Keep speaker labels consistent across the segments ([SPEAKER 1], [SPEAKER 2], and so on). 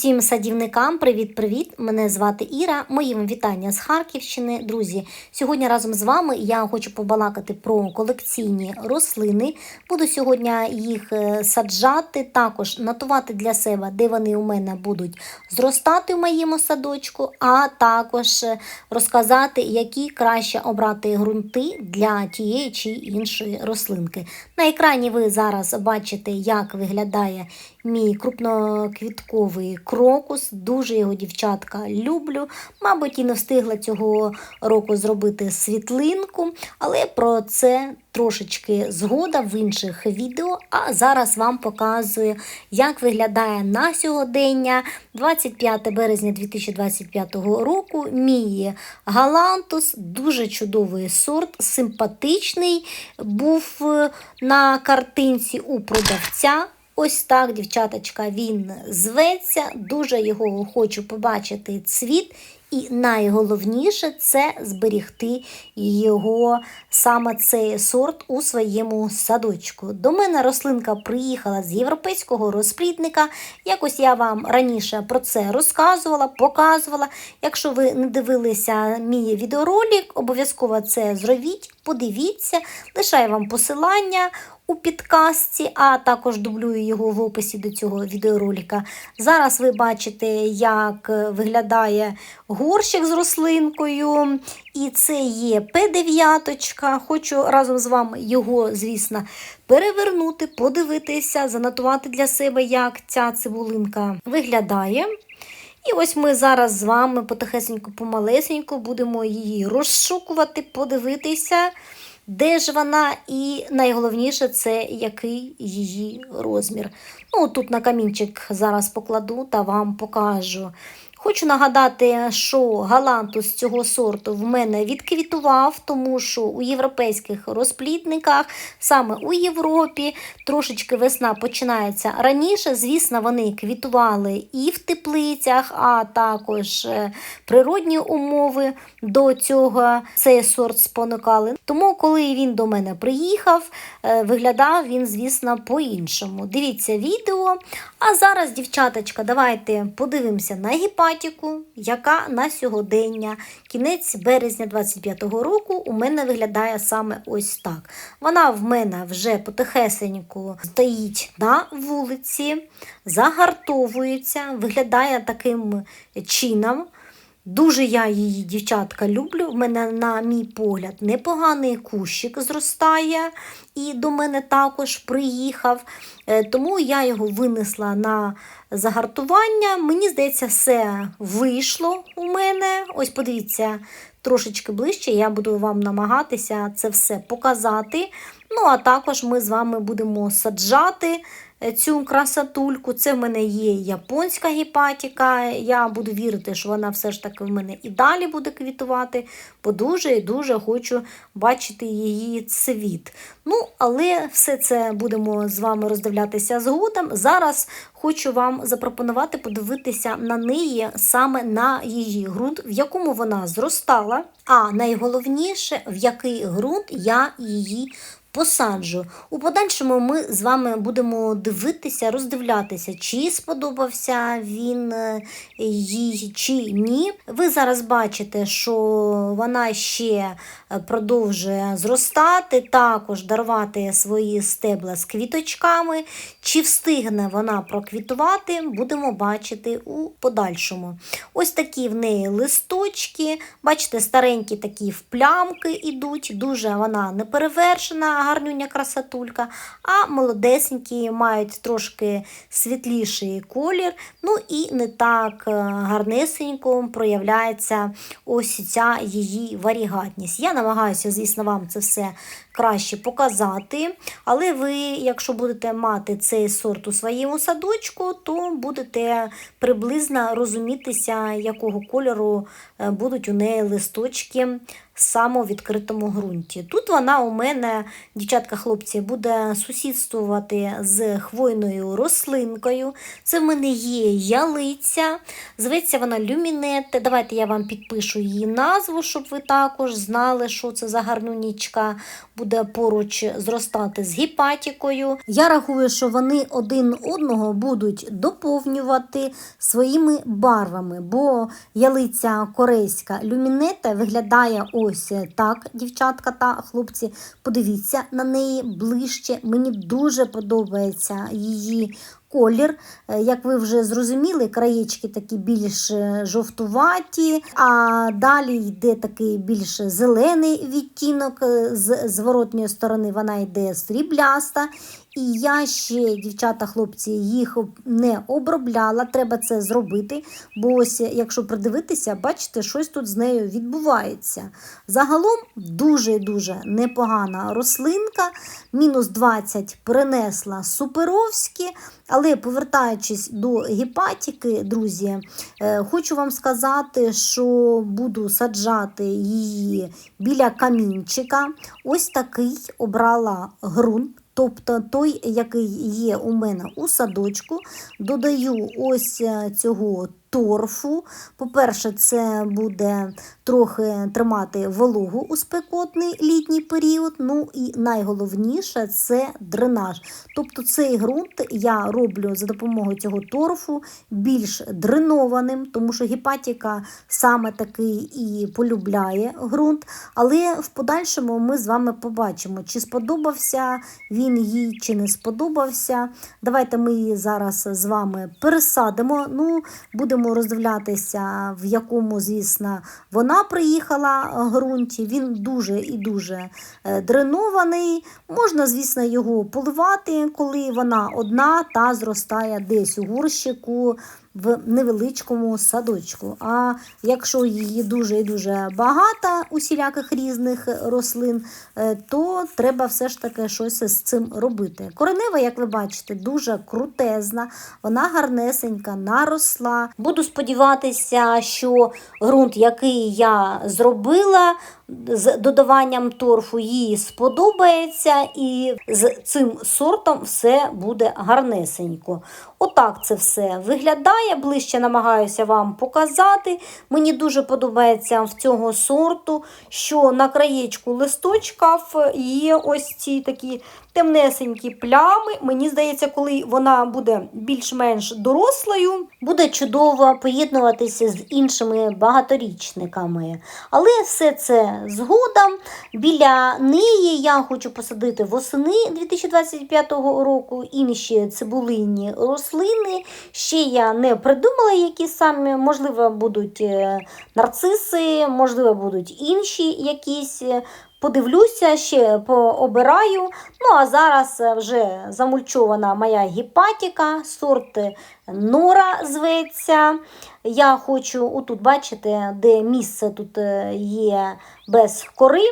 [SPEAKER 1] Усім садівникам привіт-привіт! Мене звати Іра. Мої вітання з Харківщини. Друзі, сьогодні разом з вами я хочу побалакати про колекційні рослини. Буду сьогодні їх е, саджати, також нотувати для себе, де вони у мене будуть зростати в моєму садочку, а також е, розказати, які краще обрати ґрунти для тієї чи іншої рослинки. На екрані ви зараз бачите, як виглядає мій крупноквітковий крокус. Дуже його дівчатка люблю. Мабуть, і не встигла цього року зробити світлинку, але про це трошечки згода в інших відео. А зараз вам показую, як виглядає на сьогодення, 25 березня 2025 року. Мій галантус, дуже чудовий сорт, симпатичний, був на картинці у продавця. Ось так, дівчаточка, він зветься. Дуже його хочу побачити цвіт. І найголовніше це зберігти його саме цей сорт у своєму садочку. До мене рослинка приїхала з європейського розплідника. Якось я вам раніше про це розказувала, показувала. Якщо ви не дивилися мій відеоролик, обов'язково це зробіть, подивіться, лишаю вам посилання у підкастці, а також дублюю його в описі до цього відеоролика. Зараз ви бачите, як виглядає горщик з рослинкою. І це є П9. Хочу разом з вами його, звісно, перевернути, подивитися, занотувати для себе, як ця цибулинка виглядає. І ось ми зараз з вами потихесенько, помалесенько будемо її розшукувати, подивитися де ж вона, і найголовніше це який її розмір. Ну, Тут на камінчик зараз покладу та вам покажу. Хочу нагадати, що галантус цього сорту в мене відквітував, тому що у європейських розплідниках, саме у Європі, трошечки весна починається раніше. Звісно, вони квітували і в теплицях, а також е, природні умови до цього цей сорт спонукали. Тому, коли він до мене приїхав, е, виглядав він, звісно, по-іншому. Дивіться відео. А зараз, дівчаточка, давайте подивимося на гіпатіку, яка на сьогодення, кінець березня 25-го року, у мене виглядає саме ось так. Вона в мене вже потихесеньку стоїть на вулиці, загартовується, виглядає таким чином. Дуже я її, дівчатка, люблю. В мене, на мій погляд, непоганий кущик зростає, і до мене також приїхав. Е, тому я його винесла на загартування. Мені здається, все вийшло у мене. Ось подивіться, трошечки ближче, я буду вам намагатися це все показати. Ну, а також ми з вами будемо саджати цю красотульку. Це в мене є японська гіпатіка. Я буду вірити, що вона все ж таки в мене і далі буде квітувати, бо дуже і дуже хочу бачити її цвіт. Ну, але все це будемо з вами роздивлятися згодом. Зараз хочу вам запропонувати подивитися на неї саме на її ґрунт, в якому вона зростала, а найголовніше, в який ґрунт я її посаджу. У подальшому ми з вами будемо дивитися, роздивлятися, чи сподобався він е, їй чи ні. Ви зараз бачите, що вона ще е, продовжує зростати, також дарувати свої стебла з квіточками. Чи встигне вона проквітувати, будемо бачити у подальшому. Ось такі в неї листочки, бачите, старенькі такі в плямки йдуть, дуже вона не перевершена гарнюня красотулька, а молодесенькі мають трошки світліший колір, ну і не так е, гарнесенько проявляється ось ця її варігатність. Я намагаюся, звісно, вам це все краще показати. Але ви, якщо будете мати цей сорт у своєму садочку, то будете приблизно розумітися, якого кольору е, будуть у неї листочки саме у відкритому ґрунті. Тут вона у мене, дівчатка-хлопці, буде сусідствувати з хвойною рослинкою. Це в мене є ялиця, зветься вона люмінетте. Давайте я вам підпишу її назву, щоб ви також знали, що це за гарнунічка буде поруч зростати з гіпатікою. Я рахую, що вони один одного будуть доповнювати своїми барвами, бо ялиця корейська люмінета виглядає ось так, дівчатка та хлопці. Подивіться на неї ближче. Мені дуже подобається її. Колір, Е, як ви вже зрозуміли, краєчки такі більш е, жовтуваті, а далі йде такий більш зелений відтінок, е, з зворотньої сторони вона йде срібляста. І я ще, дівчата, хлопці, їх не обробляла. Треба це зробити. Бо ось, якщо придивитися, бачите, щось тут з нею відбувається. Загалом дуже дуже непогана рослинка. Мінус 20 принесла суперовські. Але повертаючись до гепатики, друзі, е, хочу вам сказати, що буду саджати її біля камінчика. Ось такий обрала ґрунт. Тобто той, який є у мене у садочку, додаю ось е, цього торфу. По-перше, це буде трохи тримати вологу у спекотний літній період. Ну і найголовніше це дренаж. Тобто цей ґрунт я роблю за допомогою цього торфу більш дренованим, тому що гепатіка саме такий і полюбляє ґрунт. Але в подальшому ми з вами побачимо, чи сподобався він їй, чи не сподобався. Давайте ми її зараз з вами пересадимо. Ну, Будемо роздивлятися, в якому, звісно, вона приїхала ґрунті. Він дуже і дуже е, дренований. Можна, звісно, його поливати, коли вона одна та зростає десь у горщику в невеличкому садочку. А якщо її дуже і дуже багато усіляких різних рослин, е, то треба все ж таки щось з цим робити. Коренева, як ви бачите, дуже крутезна, вона гарнесенька, наросла. Буду сподіватися, що ґрунт, який я зробила, з додаванням торфу їй сподобається, і з цим сортом все буде гарнесенько. Отак це все виглядає. Ближче намагаюся вам показати. Мені дуже подобається в цього сорту, що на краєчку листочка є ось ці такі темнесенькі плями. Мені здається, коли вона буде більш-менш дорослою, буде чудово поєднуватися з іншими багаторічниками. Але все це згодом. Біля неї я хочу посадити восени 2025 року інші цибулинні рослини. Ще я не придумала, які саме, можливо, будуть е, нарциси, можливо, будуть інші якісь Подивлюся, ще пообираю. Ну, а зараз вже замульчована моя гіпатіка, сорт Нора зветься. Я хочу, отут, бачите, де місце тут е, є без кори,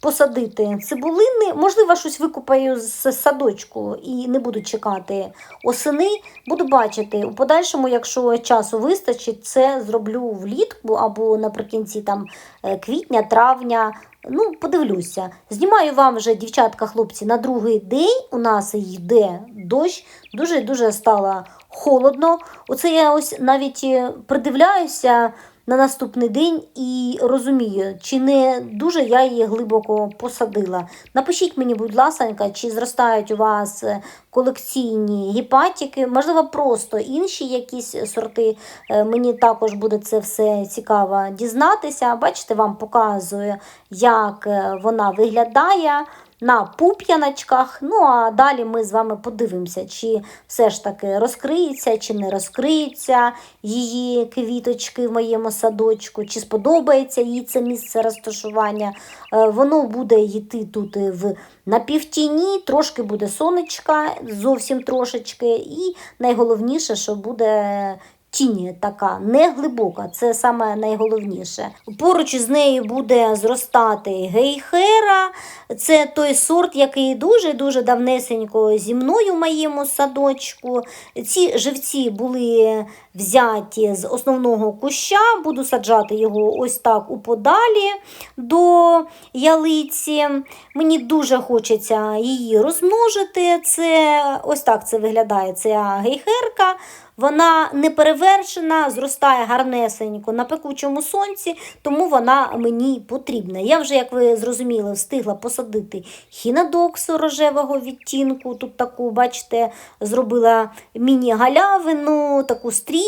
[SPEAKER 1] посадити цибулини. Можливо, щось викупаю з садочку і не буду чекати осени. Буду бачити. У подальшому, якщо часу вистачить, це зроблю влітку або наприкінці там, е, квітня, травня. Ну, подивлюся. Знімаю вам вже, дівчатка, хлопці, на другий день у нас йде дощ, дуже-дуже стало холодно. Оце я ось навіть е, придивляюся на наступний день і розумію, чи не дуже я її глибоко посадила. Напишіть мені, будь ласка, чи зростають у вас е, колекційні гіпатіки, можливо, просто інші якісь сорти. Е, мені також буде це все цікаво дізнатися. Бачите, вам показую, як вона виглядає на пуп'яночках. Ну, а далі ми з вами подивимося, чи все ж таки розкриється, чи не розкриється її квіточки в моєму садочку, чи сподобається їй це місце розташування. Е, воно буде йти тут в напівтіні, трошки буде сонечка, зовсім трошечки. І найголовніше, що буде тінь така не глибока, це саме найголовніше. Поруч з нею буде зростати гейхера. Це той сорт, який дуже-дуже давнесенько зі мною в моєму садочку. Ці живці були взяті з основного куща, буду саджати його ось так уподалі до ялиці. Мені дуже хочеться її розмножити. Це ось так це виглядає ця гейхерка. Вона не перевершена, зростає гарнесенько на пекучому сонці, тому вона мені потрібна. Я вже, як ви зрозуміли, встигла посадити хінодоксу рожевого відтінку. Тут таку, бачите, зробила міні-галявину, таку стрічечку,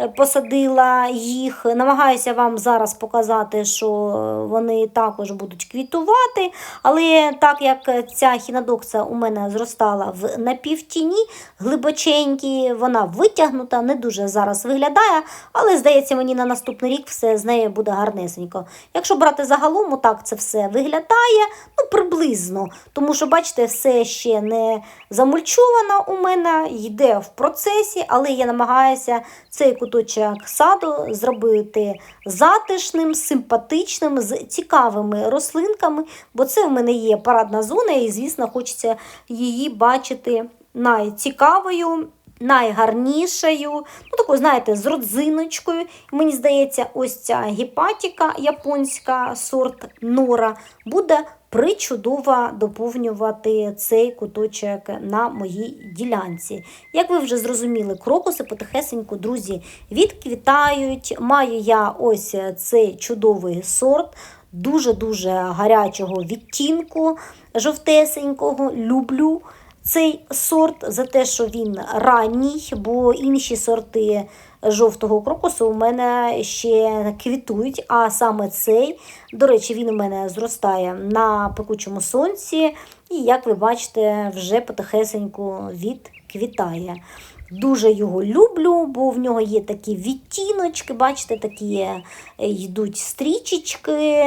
[SPEAKER 1] е, посадила їх. Намагаюся вам зараз показати, що вони також будуть квітувати. Але так як ця хінодокса у мене зростала в напівтіні, глибоченькій, вона витягнута, не дуже зараз виглядає, але здається, мені на наступний рік все з нею буде гарнесенько. Якщо брати загалом, так це все виглядає, ну приблизно. Тому що, бачите, все ще не замульчовано у мене, йде в процесі, але я намагаюся цей куточок саду зробити затишним, симпатичним, з цікавими рослинками, бо це в мене є парадна зона, і, звісно, хочеться її бачити найцікавою. Найгарнішою, ну такою, знаєте, з родзиночкою. Мені здається, ось ця гепатіка японська сорт нора буде причудово доповнювати цей куточок на моїй ділянці. Як ви вже зрозуміли, крокуси потихесеньку, друзі, відквітають. Маю я ось цей чудовий сорт. Дуже-дуже гарячого відтінку, жовтесенького, люблю цей сорт за те, що він ранній, бо інші сорти жовтого крокусу у мене ще квітують. А саме цей, до речі, він у мене зростає на пекучому сонці, і, як ви бачите, вже потихесеньку відквітає. Дуже його люблю, бо в нього є такі відтіночки, бачите, такі е, йдуть стрічечки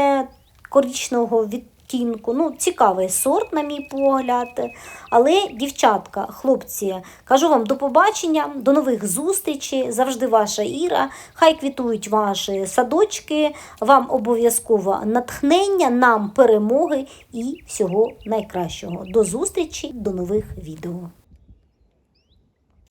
[SPEAKER 1] коричного відтінку відтінку. Ну, Цікавий сорт, на мій погляд. Але, дівчатка, хлопці, кажу вам до побачення, до нових зустрічей. Завжди ваша Іра. Хай квітують ваші садочки. Вам обов'язково натхнення, нам перемоги і всього найкращого. До зустрічі, до нових відео.